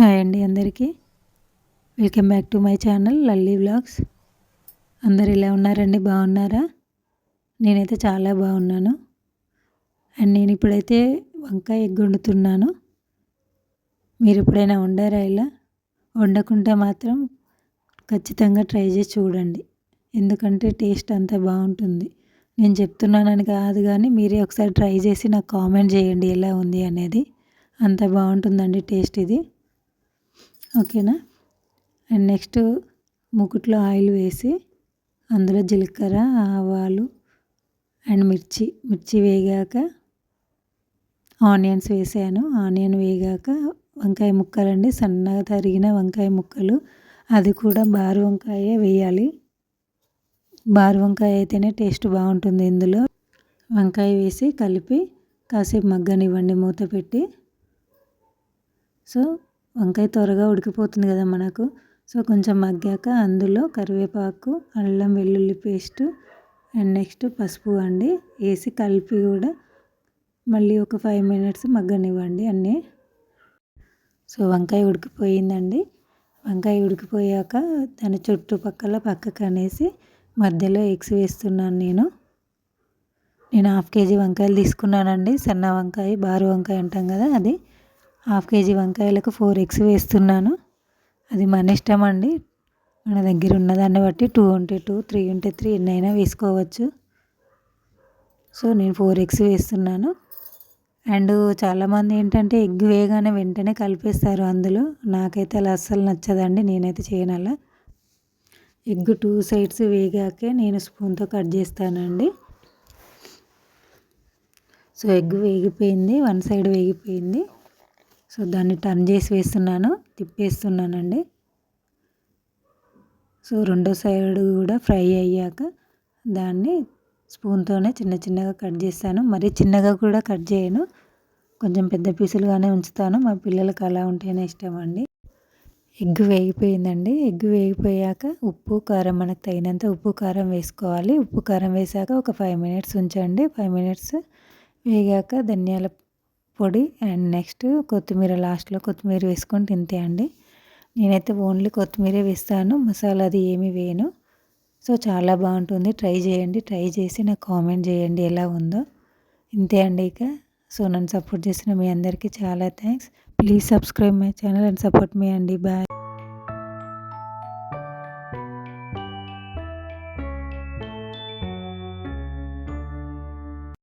Hi అండి అందరికీ. Welcome back to my channel Lalli vlogs అందరు ఇలా ఉన్నారండి? బాగున్నారా? నేనైతే చాలా బాగున్నాను. అండ్ నేను ఇప్పుడైతే వంకాయ ఎగ్ వండుతున్నాను. మీరు ఎప్పుడైనా వండారా ఇలా? వండకుంటే మాత్రం ఖచ్చితంగా ట్రై చేసి చూడండి. ఎందుకంటే టేస్ట్ అంతా బాగుంటుంది. నేను చెప్తున్నానని కాదు కానీ మీరే ఒకసారి ట్రై చేసి నాకు కామెంట్ చేయండి ఎలా ఉంది అనేది. అంత బాగుంటుందండి టేస్ట్ ఇది. ఓకేనా? అండ్ నెక్స్ట్ మూకుట్లో ఆయిల్ వేసి అందులో జీలకర్ర ఆవాలు అండ్ మిర్చి. మిర్చి వేగాక ఆనియన్స్ వేసాను. ఆనియన్ వేగాక వంకాయ ముక్కలు అండి సన్నగా తరిగిన వంకాయ ముక్కలు. అది కూడా బారు వంకాయ వేయాలి. బారు వంకాయ అయితేనే టేస్ట్ బాగుంటుంది ఇందులో. వంకాయ వేసి కలిపి కాసేపు మగ్గనివ్వండి మూత పెట్టి. సో వంకాయ త్వరగా ఉడికిపోతుంది కదా మనకు. సో కొంచెం మగ్గాక అందులో కరివేపాకు అల్లం వెల్లుల్లి పేస్టు అండ్ నెక్స్ట్ పసుపు అండి. వేసి కలిపి కూడా మళ్ళీ ఒక ఫైవ్ మినిట్స్ మగ్గనివ్వండి అన్నీ. సో వంకాయ ఉడికిపోయిందండి. వంకాయ ఉడికిపోయాక దాని చుట్టుపక్కల పక్కకు అనేసి మధ్యలో ఎగ్స్ వేస్తున్నాను నేను. నేను హాఫ్ కేజీ వంకాయలు తీసుకున్నానండి. సన్న వంకాయ బారు వంకాయ అంటాం కదా అది. హాఫ్ కేజీ వంకాయలకు ఫోర్ ఎగ్స్ వేస్తున్నాను. అది మన ఇష్టం అండి. మన దగ్గర ఉన్నదాన్ని బట్టి టూ ఉంటే టూ త్రీ ఉంటే త్రీ ఎన్నైనా వేసుకోవచ్చు. సో నేను ఫోర్ ఎగ్స్ వేస్తున్నాను. అండ్ చాలామంది ఏంటంటే ఎగ్ వేయగానే వెంటనే కలిపేస్తారు అందులో. నాకైతే అలా అస్సలు నచ్చదండి. నేనైతే చేయను అలా. ఎగ్ టూ సైడ్స్ వేగాకే నేను స్పూన్తో కట్ చేస్తానండి. సో ఎగ్ వేగిపోయింది. వన్ సైడ్ వేగిపోయింది. సో దాన్ని టర్న్ చేసి వేస్తున్నాను తిప్పేస్తున్నానండి. సో రెండో సైడ్ కూడా ఫ్రై అయ్యాక దాన్ని స్పూన్తోనే చిన్న చిన్నగా కట్ చేస్తాను. మరీ చిన్నగా కూడా కట్ చేయను. కొంచెం పెద్ద పీసులుగానే ఉంచుతాను. మా పిల్లలకి అలా ఉంటేనే ఇష్టం అండి. ఎగ్ వేగిపోయిందండి. ఎగ్ వేగిపోయాక ఉప్పు కారం మనకు తగినంత ఉప్పు కారం వేసుకోవాలి. ఉప్పు కారం వేసాక ఒక ఫైవ్ మినిట్స్ ఉంచండి. ఫైవ్ మినిట్స్ వేగాక ధనియాల పొడి అండ్ నెక్స్ట్ కొత్తిమీర లాస్ట్లో కొత్తిమీర వేసుకొని తింతే అండి. నేనైతే ఓన్లీ కొత్తిమీరే వేస్తాను మసాలా అది ఏమి వేయను. సో చాలా బాగుంటుంది. ట్రై చేయండి ట్రై చేసి నాకు కామెంట్ చేయండి ఎలా ఉందో. ఇంతే అండి ఇక. సో నన్ను సపోర్ట్ చేసిన మీ అందరికీ చాలా thanks. Please subscribe my channel and support మీ అండి. బాయ్.